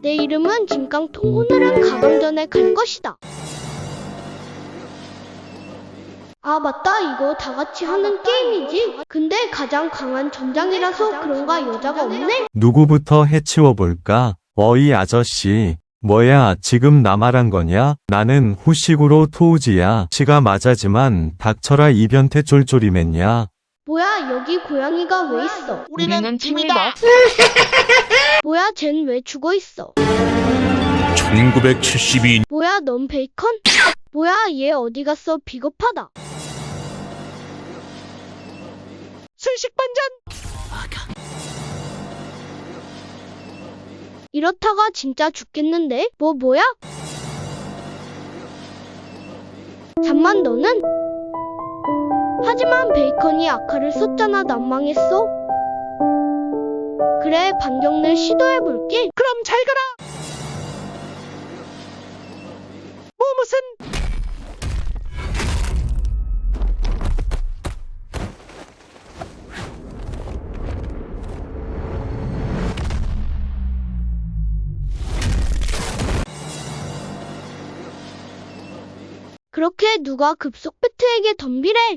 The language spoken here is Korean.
내 이름은 김깡통. 오늘은 가방전에 갈 것이다. 아, 맞다. 이거 다 같이 하는 게임이지. 근데 가장 강한 전장이라서 그런가 여자가 없네? 누구부터 해치워 볼까? 어이 아저씨. 뭐야, 지금 나 말한 거냐? 나는 후식으로 토우지야. 지가 맞아지만 닥쳐라 이 변태 쫄쫄이맨야. 뭐야, 여기 고양이가 왜 있어? 우리는 팀이다. 뭐야, 쟨 왜 죽어 있어? 1972 뭐야, 넌 베이컨? 뭐야, 얘 어디 갔어? 비겁하다. 순식 반전. 이렇다가 진짜 죽겠는데? 뭐, 뭐야? 잠만, 너는? 하지만 베이컨이 아카를 썼잖아, 난망했어. 그래, 반격을 시도해볼게. 그럼 잘 가라. 뭐 무슨 그렇게 누가 급속 배트에게 덤비래?